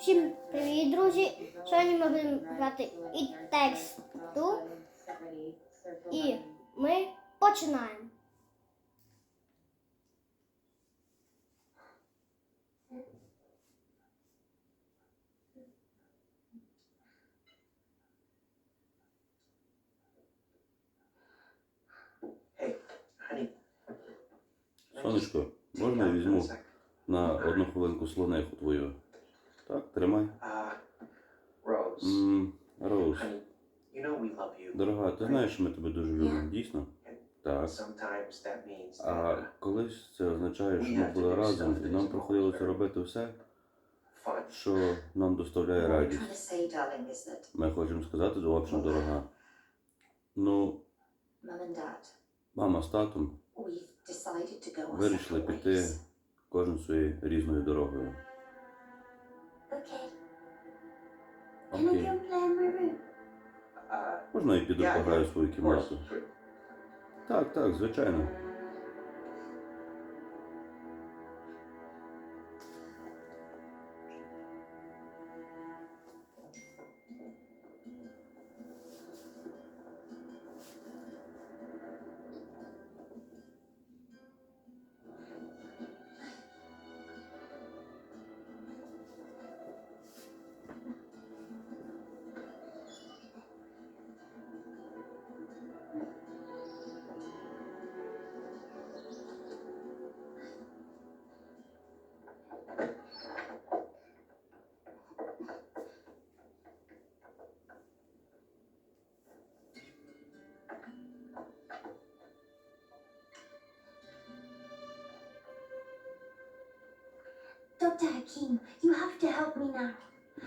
Всім привіт, друзі! Сьогодні ми будемо грати і тексту, і ми починаємо. Сонечко, можна я візьму на одну хвилинку слонеху твою? Так, тримай. М, Роуз, дорога, ти знаєш, що ми тебе дуже любимо, дійсно? Так. Sometimes that means А uh, колись це означає, що ми були разом, і нам приходилося робити все, що нам доставляє радість. Ми хочемо сказати зовсім дорога. Ну, мама з татом вирішили піти кожен своєю різною дорогою. Okay. Can I Окей. go play in my room? Uh, Можна я піду пограю в свою кімнату? Так, так, звичайно. Dr. Hakim, you have to help me now.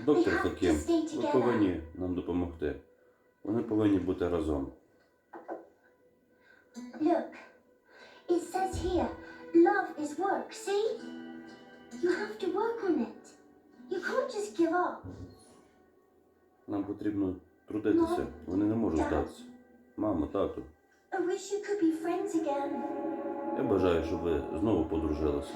Доктор We have to Хакім, stay ви together. повинні нам допомогти. Вони повинні бути разом. Look, it says here, love is work, see? You have to work on it. You can't just give up. Нам потрібно трудитися. Вони не можуть здатися. Мамо, тату, I wish you could be friends again. я бажаю, щоб ви знову подружилися.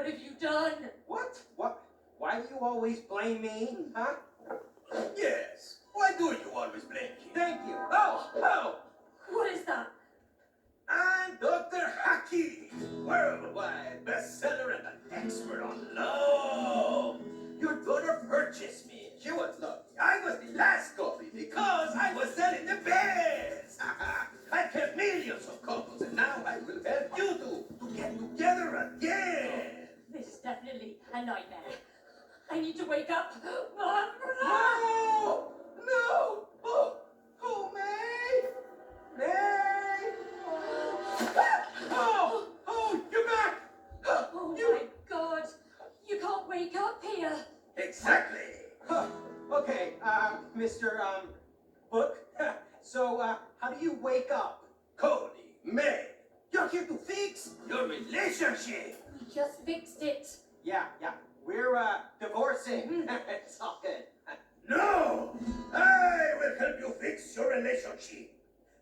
What have you done? What? What? Why do you always blame me? Huh? Yes. Why do you always blame me? Thank you. Oh, oh. What is that? I'm Dr. Haki, worldwide bestseller and an expert on love. Your daughter purchased me. She was lucky. I was the last copy because I was selling the best. I kept millions of couples, and now I will help you two to get together again. Definitely a nightmare. I need to wake up. Mom, No! No! Oh, oh, May! May! We're uh, divorcing. Mm-hmm. it's all good. No! I will help you fix your relationship.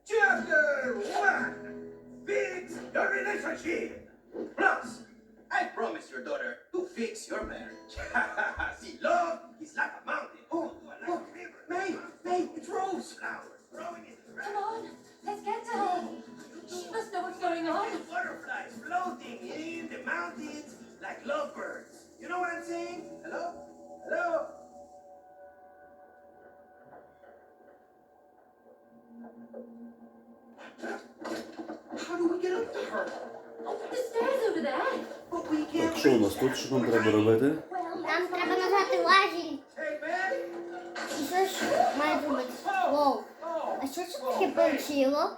Chapter 1 Fix your relationship. Plus, I promise your daughter to fix your marriage. See, love is like a mountain. Oh, oh like oh, a river. May, May, it's Rose. Flowers growing in the. Come on, let's get to her. Що у нас тут? Що нам треба робити? Нам треба нажати важіль. І що ж має зробити? Воу. А що це таке получило?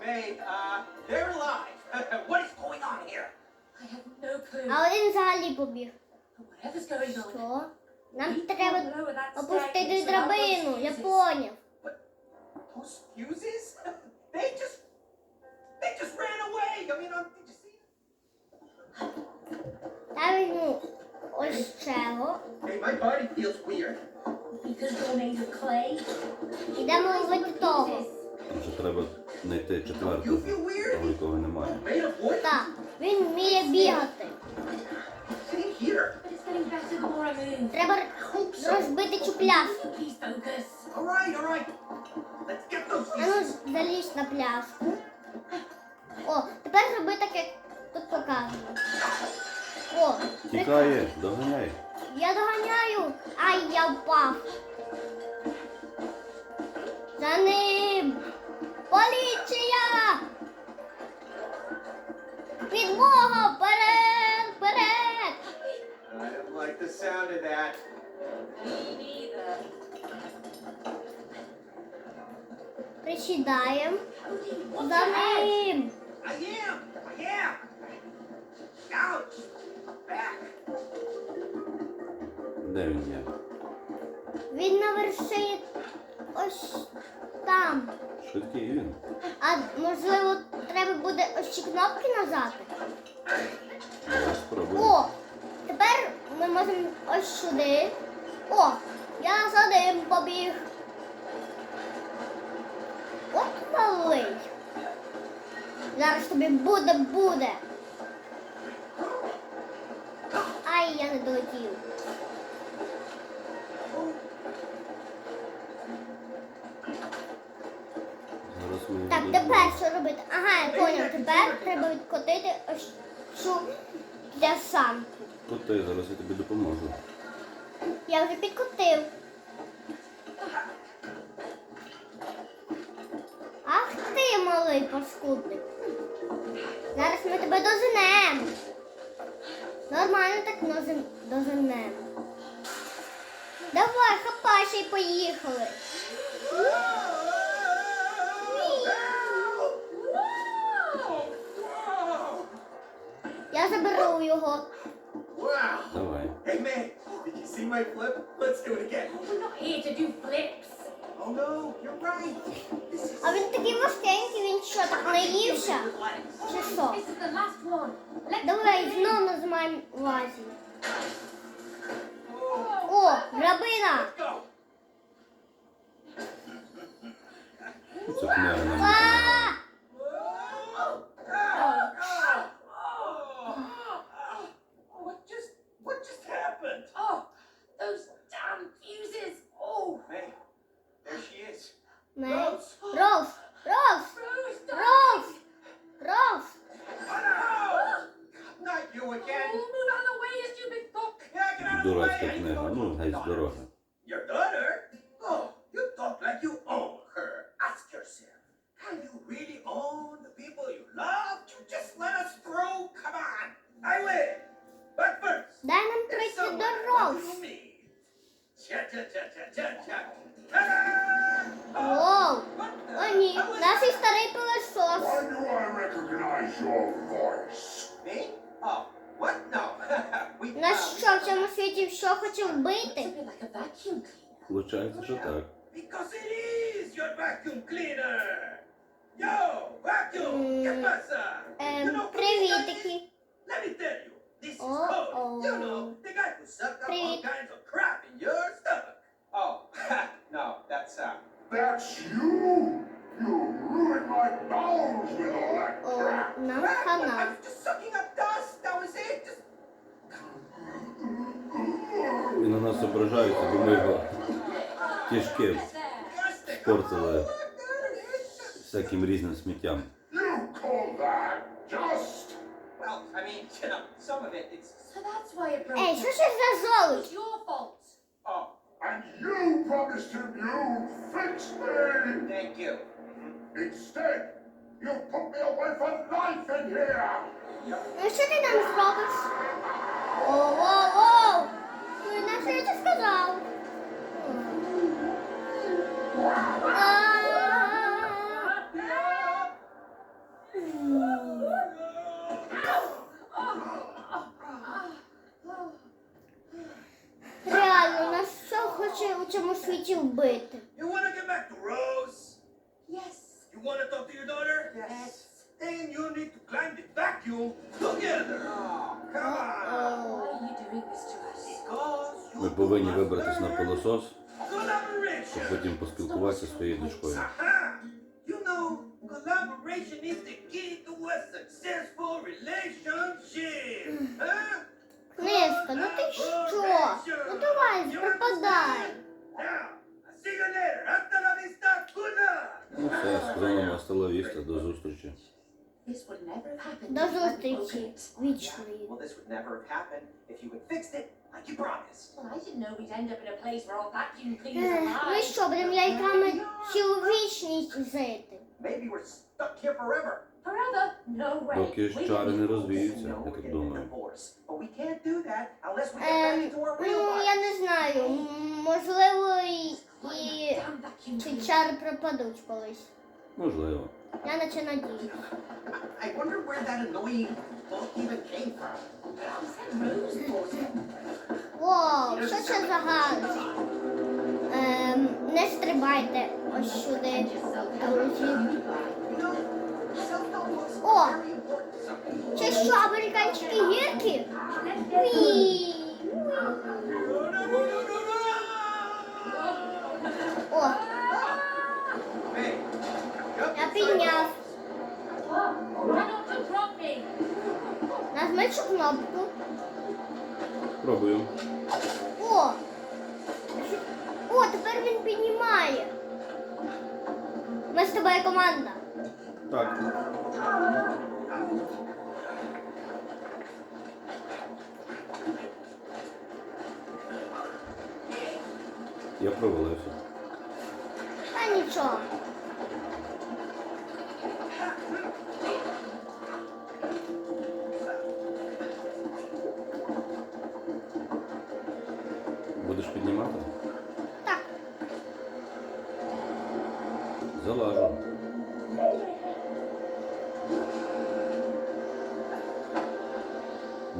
А один взагалі побіг. Що? Нам треба опустити драбину, я поняв. My body feels weird. Because you're made of clay. Ідемо ловити того. Треба знайти You четверту, feel weird? того якого немає. Made of wood? Так, він вміє бігати. Sitting here. But it's getting better the more I move. Треба Hope so. розбити цю пляшку. Please focus. All right, all right. Let's get those А ну залізь на. О, тепер роби так, як тут показано. О, прикольно. Тікає, доганяй. Я доганяю. Ай, я впав. За ним. Поліція! Підмога! Вперед! Вперед! I don't like the sound of that. Присідаємо. За ним. I am. I am. Ouch. Back. Де він є? Він на вершині ось там. Швидкий він. А можливо, треба буде ось ці кнопки нажати? Давай спробуємо. О! Тепер ми можемо ось сюди. О! Я за ним побіг. От малий. Зараз тобі буде буде. Ай, я не долетів. Ага, я поняв. Тепер треба відкотити ось цю пляшанку. Тут ти, зараз я тобі допоможу. Я вже підкотив. Ах ти, малий паскудник. Зараз ми тебе доженемо. Нормально так ножен- доженемо. Давай, хапайся і поїхали. заберу його. Wow. Давай. Hey, man. Did you see my flip? Let's do it again. We're not here to do flips. Oh, no. You're right. This is А він такий важкенький, він що, так наївся? Relax. Чи що? This is the last one. Let's Давай go. знову нажимаємо лазі. Oh, О, драбина! let's go. Ця книга нам Get out of the way. Дурацька книга. Ну, геть з дороги. vacuum cleaner. Виходить, що так. Because it is your vacuum cleaner. Yo, vacuum, Mm, ¿qué pasa? you Ем, know, police привітики. Let me tell you, this is Uh-oh. Cody. You know, the guy who sucked up all Привіт. kinds of crap in your stomach. Oh, no, that's uh. That's you? You ruined my bowels with all that О, crap. нам crap. I хана. was just sucking up dust. That was it. Just на нас ображаються, бо ми його кишки спортили Oh, всяким різним сміттям. You you. Ей, що це за золото? Your fault. Oh, and you promised him you'd fix me! Thank you. Instead, you put me away for life in here! Ну що ти там зробиш? Воу-воу-воу! Ну, на що я це сказав? А. Реально, нас що хоче у цьому світі вбити? You want to get back to Rose? Yes. You want to talk to your daughter? Yes. Then you need to climb the vacuum together. Oh, come on. Ми повинні вибратись на пилосос, щоб потім поспілкуватися зі своєю дочкою. Broken Well, this would never have happened if you had fixed it like you promised. Well, I didn't know we'd end up in a place where all vacuum cleaners are Ми lies. що, будемо ляльками цілу вічність жити? Maybe we're stuck here forever. Forever? No way. Поки ж чари не розвіються, No, я так думаю. But we can't do that unless we get Ем, back to our real ну, я не знаю. М, Можливо, і, і Damn vacuum ці cleaner. чари пропадуть колись. Можливо. Я надіюсь. I wonder where that annoying book even came from. О, що це за галузь? Ем, не стрибайте ось сюди, друзі. О! Це що, американські гірки? Уі! О, Я me? Нажми цю кнопку. Пробую. О! О, тепер він піднімає. Ми з тобою команда. Так. Я провалився. Та нічого.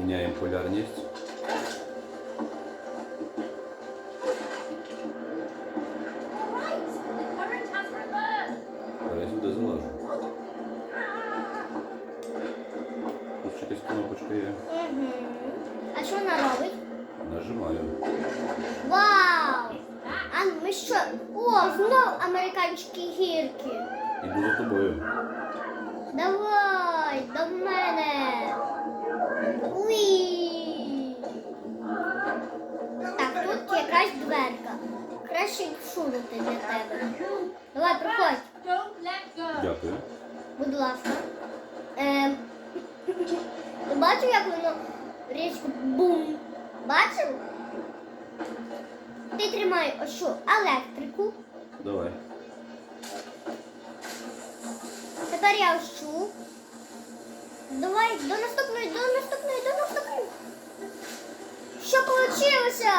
Міняємо полярність. Проходь. Дякую. будь ласка. Ем, ти бачив, як воно різко бум? Бачив? Ти тримай ось електрику. Давай. Тепер я ощу. Давай до наступної, до наступної, до наступної. Що вийшло?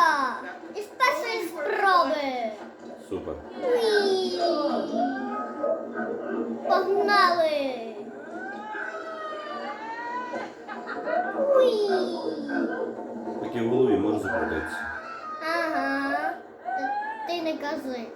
Із першої спроби. Супер. Уі. Погнали. Уі. Таке в голові може закрутитися. Ага. Ти не кажи.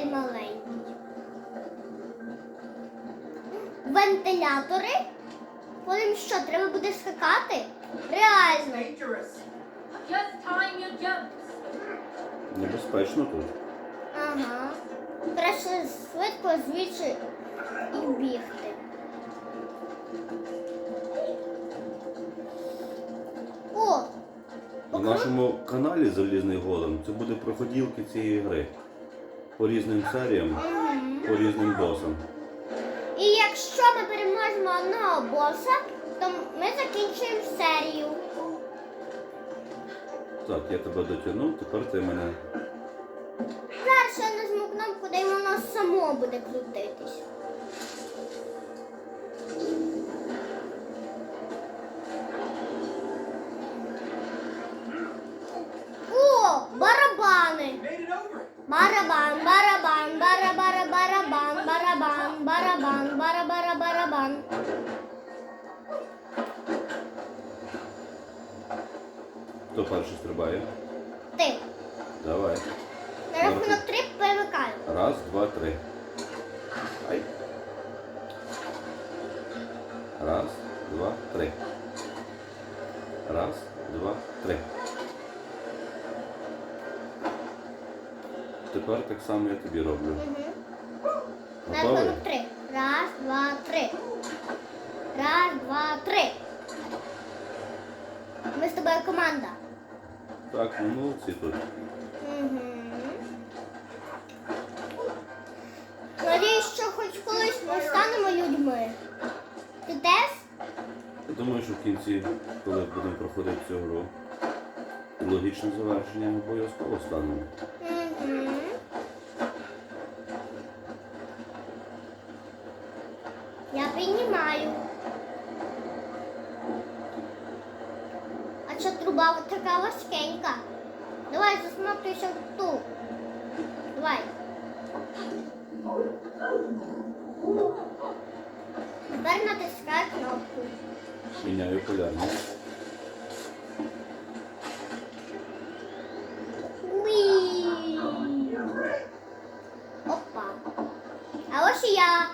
Тунель маленький. Вентилятори. Потім що, треба буде скакати? Реально. Небезпечно тут. Ага. Краще швидко звідси і бігти. О! На нашому каналі Залізний Голем це буде проходілки цієї гри. По різним серіям, по різним босам. І якщо ми переможемо одного боса, то ми закінчуємо серію. Так, я тебе дотягнув, тепер ти мене. Зараз я нажму кнопку, де воно само буде крутитись. Бара-бара. Хто перший стрибає? Ти. Давай. На рахунок три перемикаю. Раз, два, три. Ай. Раз, два, три. Раз, два, три. Тепер так само я тобі роблю. Угу. На Готовий? рахунок три. Раз, два, три. Раз, два, три. Ми з тобою команда. Так, ми молодці тут. Угу. Надіюсь, що хоч колись ми станемо людьми. Ти теж? Я думаю, що в кінці, коли будемо проходити цю гру, логічне завершення ми обов'язково станемо. Я.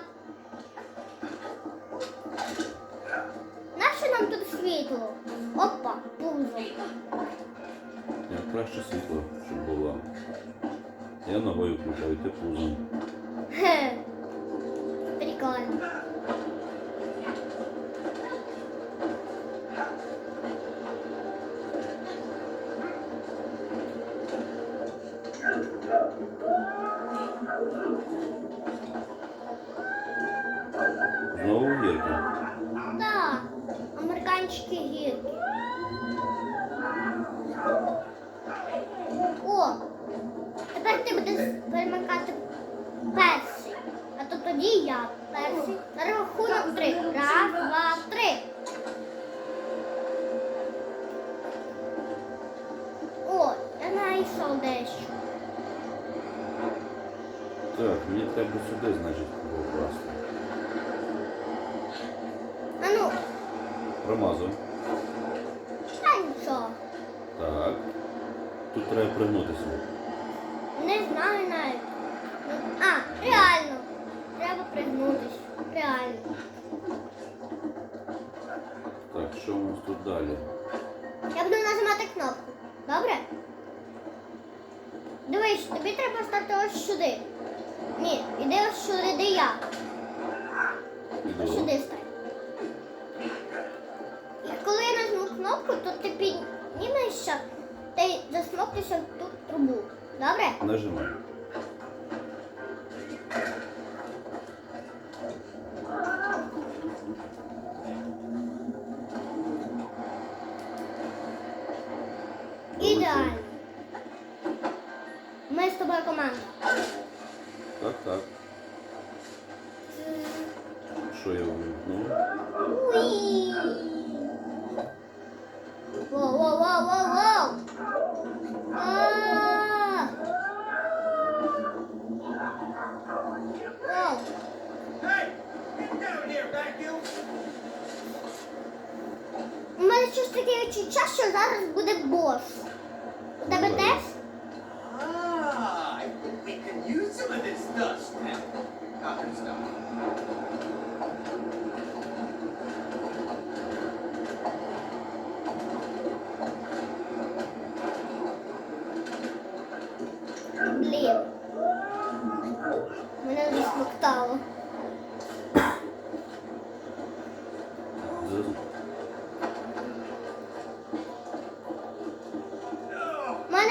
Нащо нам тут світло? Опа, пузо. Як краще світло, щоб було. Я ногою включаю, ти пузом. Хе. Прикольно. Американські гірки. О, тепер ти будеш перемикати перший. А то тоді я перший. На рахунок три. Раз, два, три. О, я знайшов дещо. Так, мені треба сюди, значить, покласти. А ну, Промазав. та. Так. Тут треба пригнутися. Не знаю навіть. А, реально. Треба пригнутися. Реально. Так, що у нас тут далі? Я буду нажимати кнопку. Добре? Дивись, тобі треба стати ось сюди. Ні, іди ось сюди, де я. Ось сюди стань. Кнопку, то ти піднімешся та й засмокнешся в ту трубу. Добре? Нажимай. щось таке відчуття, що зараз буде бос. У тебе Давай. теж? Ah, I think we can use some of this dust now. Cotton stuff.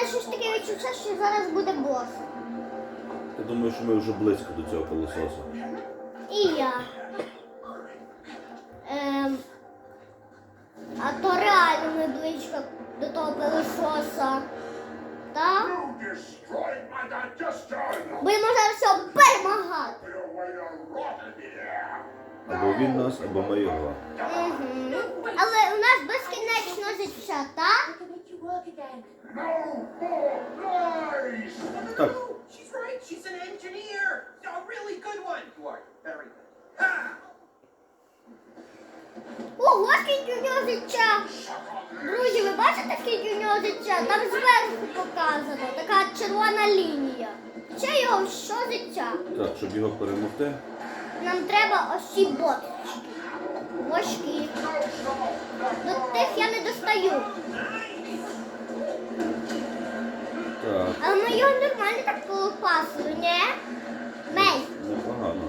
Відчуття, що зараз буде бос. Я думаю, що ми вже близько до цього пилососа. І я. Ем, а то реально ми близько до того пилососа. Так? Digestion. Будемо зараз все перемагати. Або він нас, або ми його. Мгм. Але у нас безкінечно життя, так? I can make you work again. No more lies. Так, She's right. She's an engineer. A really good one. You are very good. Ha! Ого, скільки у нього життя! Друзі, ви бачите, скільки у нього життя? Там зверху показано, така червона лінія. Це його що життя? так, щоб його перемогти. Нам треба ось ці боточки. Важкі. До тих я не достаю. Так, Але ми його нормально так колопасили, не? Мей. непогано.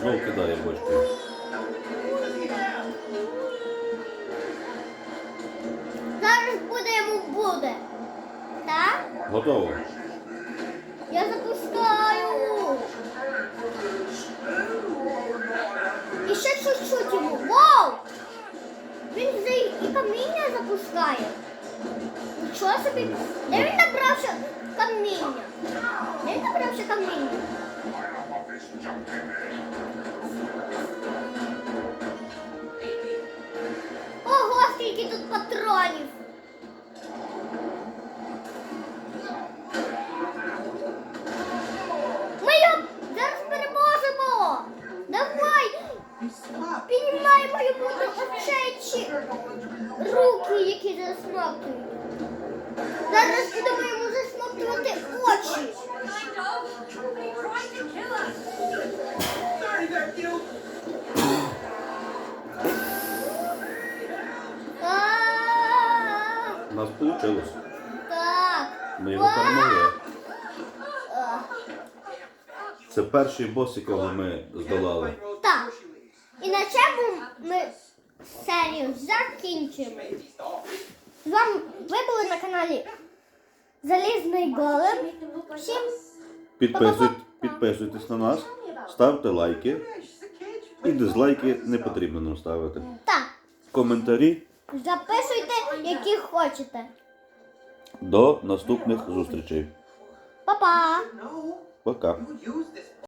Знов кидає бочки. Зараз буде йому буде. Так? Готово. Я запускаю. І ще чуть-чуть йому. Каміння запускає. Нічого собі. Де він набрався каміння? Де він набрався каміння? Ого, скільки тут патронів. Ми його зараз переможемо. Давай, Stop. піднімаємо йому до очей ці руки, які засмоктують. Зараз будемо йому засмоктувати очі. У нас вийшло. Так. Ми його перемогли. Це перший бос, якого ми здолали. Так. І на цьому ми серію закінчимо. З вами ви були на каналі Голем. Всім Підписуйте, підписуйтесь на нас, ставте лайки. І дизлайки не потрібно нам ставити. так, Коментарі. записуйте, які хочете. До наступних зустрічей. Па-па! Пока. Пока.